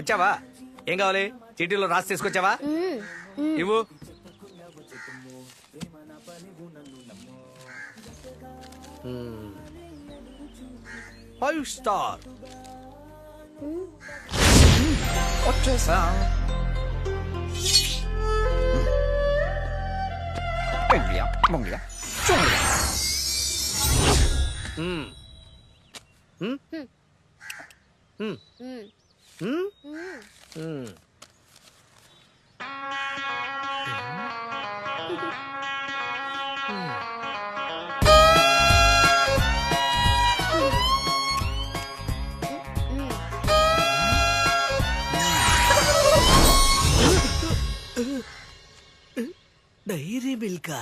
వచ్చావా? ఏం కావాలి? చీటీలో రాసి తీసుకొచ్చావా? ఇవ్వు. Five star. వచ్చేసా. డైరీ మిల్కా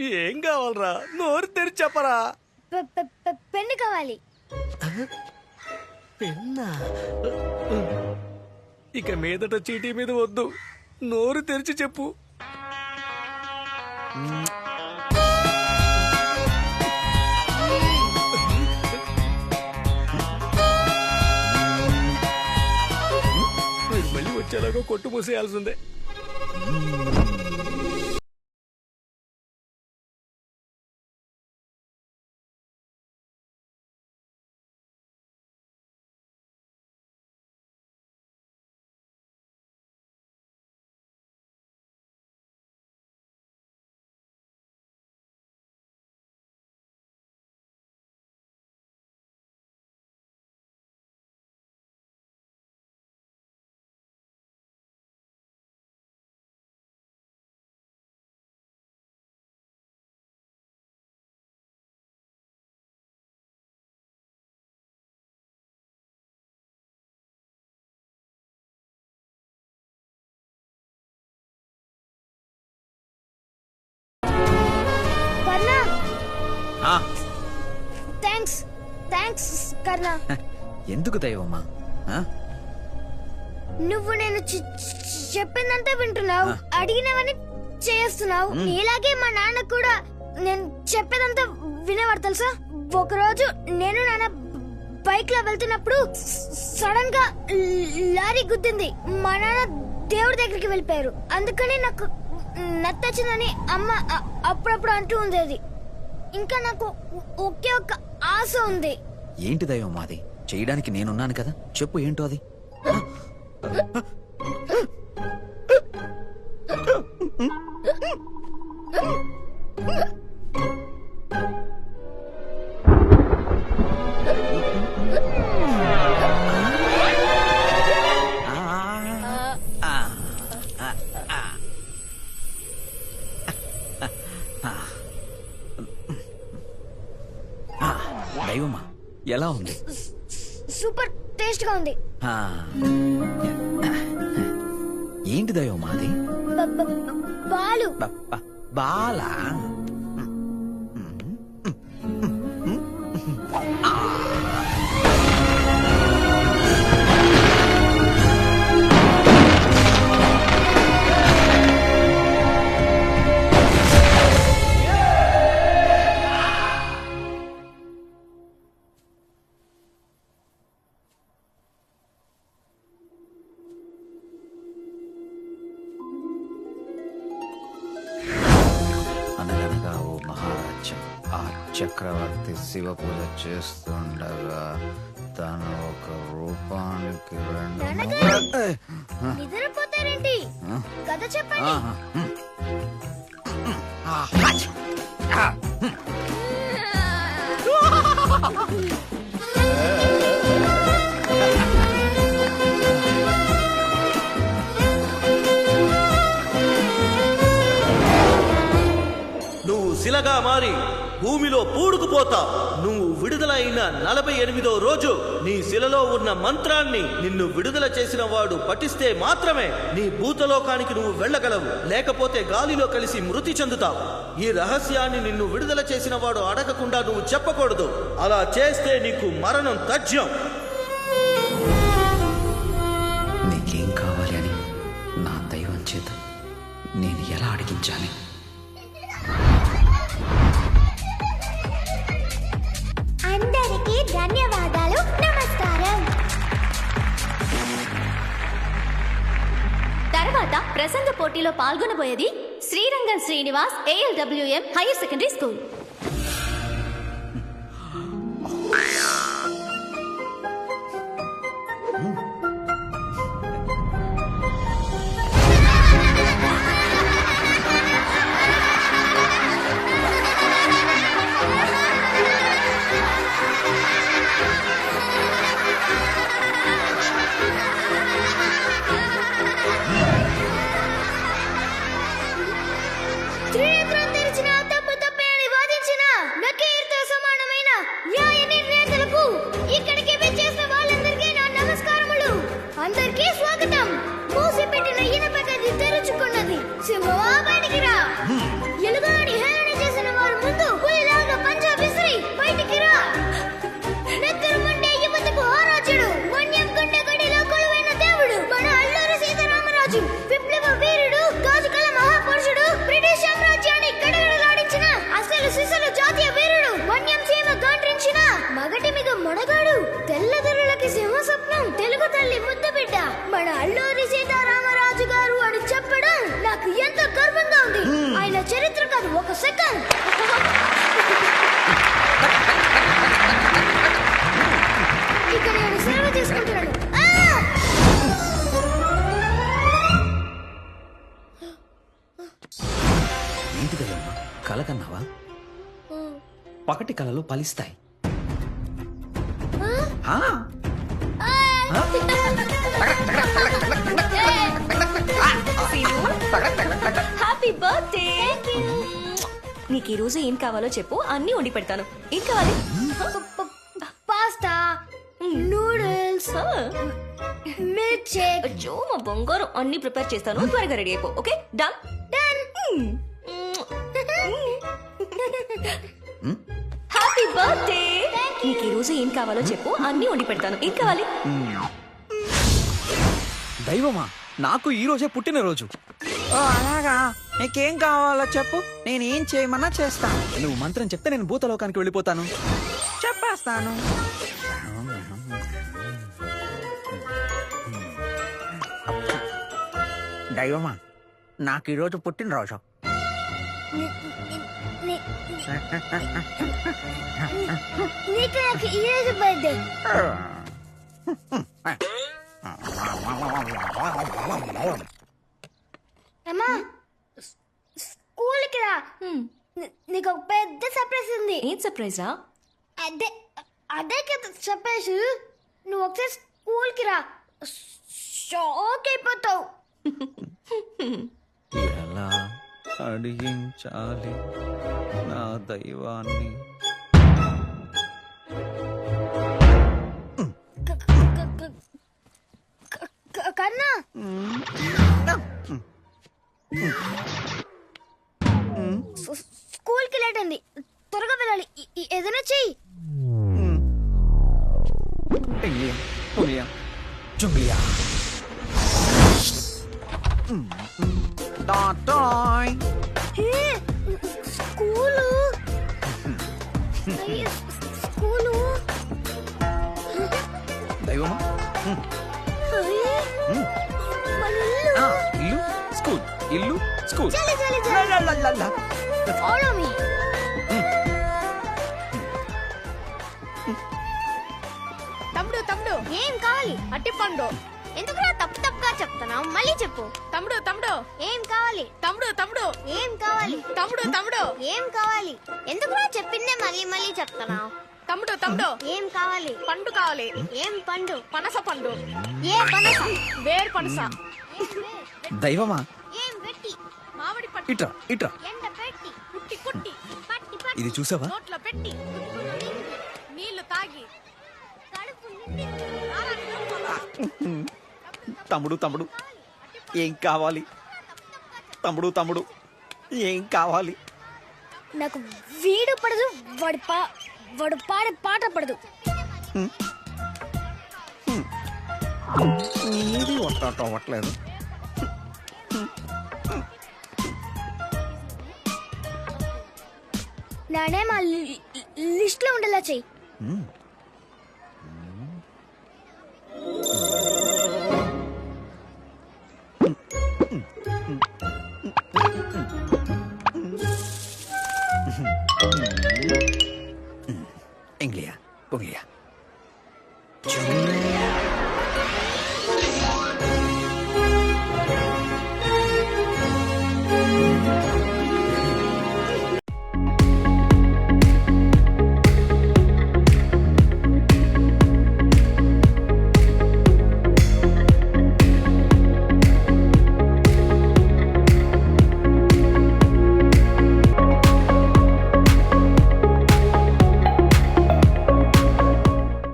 ఏం కావాలరా? నోరు తెరిచి చెప్పరా? పెన్ను కావాలి. పెన్నా? ఇక మీదట చీటీ మీద వద్దు. నోరు తెరిచి చెప్పు. మీరు మళ్ళీ వచ్చేలాగా కొట్టుమూసేయాల్సిందే థ్యాంక్స్ కర్ణ ఎందుకు దైవమ్మా? నువ్వు నేను చెప్పిందంతా వింటున్నావు. అడిగినవని చేస్తున్నావు. నీలాగే మా నాన్న కూడా నేను చెప్పేదంతా వినేవాడు తెలుసా? ఒకరోజు నేను నాన్న బైక్లో వెళ్తున్నప్పుడు సడన్గా లారీ గుద్దింది. మా నాన్న దేవుడి దగ్గరికి వెళ్ళిపోయారు. అందుకని నాకు నత్తొచ్చిందని అమ్మ అప్పుడప్పుడు అంటూ ఉండేది. ఇంకా నాకు ఒకే ఒక్క ఆశ ఉంది. ఏంటి దైవం మాది? చేయడానికి నేనున్నాను కదా. చెప్పు ఏంటో అది? గా ఉంది ఆ. ఏంటి దైవం మాది బాలు బాలా? శివ పూజ చేస్తుండగా తను ఒక రూపానికి రెండు నిద్రపోతారేంటి? కథ చెప్పండి. శిలగా మారి భూమిలో పూడుకుపోతావు నువ్వు విడుదలైన నలభై ఎనిమిదో రోజు నీ శిలలో ఉన్న మంత్రాన్ని నిన్ను విడుదల చేసిన వాడు పఠిస్తే మాత్రమే నీ భూతలోకానికి నువ్వు వెళ్ళగలవు. లేకపోతే గాలిలో కలిసి మృతి చెందుతావు. ఈ రహస్యాన్ని నిన్ను విడుదల చేసిన వాడు అడగకుండా నువ్వు చెప్పకూడదు. అలా చేస్తే నీకు మరణం తథ్యం. నీకేం కావాలి అని నా దైవం చేత నేను ఎలా అడిగించాలి? ప్రసంగ పోటీలో పాల్గొనబోయేది Srirangam Srinivas ALWM higher secondary school పకటి కలలు ఫలిస్తాయి. ఆ, హ్యాపీ బర్త్డే నీకు ఈ రోజు ఏం కావాలో చెప్పు అన్ని వండి పెడతాను. ఏం కావాలి? పాస్తా నూడిల్స్ మిల్క్ షేక్ అచ్చో మా బంగారం అన్ని ప్రిపేర్ చేస్తాను. త్వరగా రెడీ అయిపో ఓకే? డన్ డన్ బర్త్డే నీకు ఈ రోజు ఏం కావాలో చెప్పు అన్ని వండి పెడతాను. ఏం కావాలి? దైవమా నాకు ఈ రోజే పుట్టినరోజు. ఓ అలాగా? నీకేం కావాలో చెప్పు. నేను ఏం చేయమన్నా చేస్తాను. నువ్వు మంత్రం చెప్తే నేను భూతలోకానికి వెళ్ళిపోతాను. చెప్పేస్తాను. దైవమా నాకు ఈరోజు పుట్టినరోజు. నీకు నాకు ఈ రోజు బర్త్డే అమ్మా స్కూల్కి రా నీకు ఒక పెద్ద సర్ప్రైజ్ ఉంది ఏం సర్ప్రైజా అదే అదే కదా సర్ప్రైజ్ నువ్వు ఒకసారి స్కూల్కి రా షాక్ అయిపోతావు ఎలా అడిగించాలి నా దైవాన్ని. కన్నా స్కూల్కి లేట్ అయింది. త్వరగా వెళ్ళాలి. ఏదైనా చెయ్యి. టాటాయ్ హే, స్కూలు? అయ్యో, స్కూలు? దైవమా? అయ్యే, మన ఇల్లు. ఆ, ఇల్లు? స్కూల్. ఇల్లు? స్కూల్. చలి, చలి, చలి. లలలలల. Follow me. తమ్ముడు తమ్ముడు. ఏం కావాలి? అట్టి పండు. ఎందుకురా తప్పు తప్పుగా చెప్తున్నావు? మళ్ళీ చెప్పు. తమ్ముడు తమ్ముడు. ఏం కావాలి? తమ్ముడు తమ్ముడు. ఏం కావాలి? తమ్ముడు తమ్ముడు. ఏం కావాలి? ఎందుకురా చెప్పిందే మళ్ళీ మళ్ళీ చెప్తున్నావు? తమ్ముడు తమ్ముడు. ఏం కావాలి? పండు కావాలి. ఏం పండు? పనస పండు. ఏ పనస? వేరు పనస. దైవమా? ఏం పెట్టి? మామిడి పండు ఇట్రా ఇట్రా. ఎండ పెట్టి? కుట్టి కుట్టి. ఇది చూసావా? నోట్లో పెట్టి. నీళ్ళు తాగి. తమ్ముడు తమ్ముడు. ఏం కావాలి? తమ్ముడు తమ్ముడు. ఏం కావాలి? నాకు వీడు పడదు వాడి పా వాడు పాడే పాట పడదు. నీది ఒట్టాట అవ్వట్లేదు. నానే మా లిస్ట్లో ఉండేలా చెయ్యి.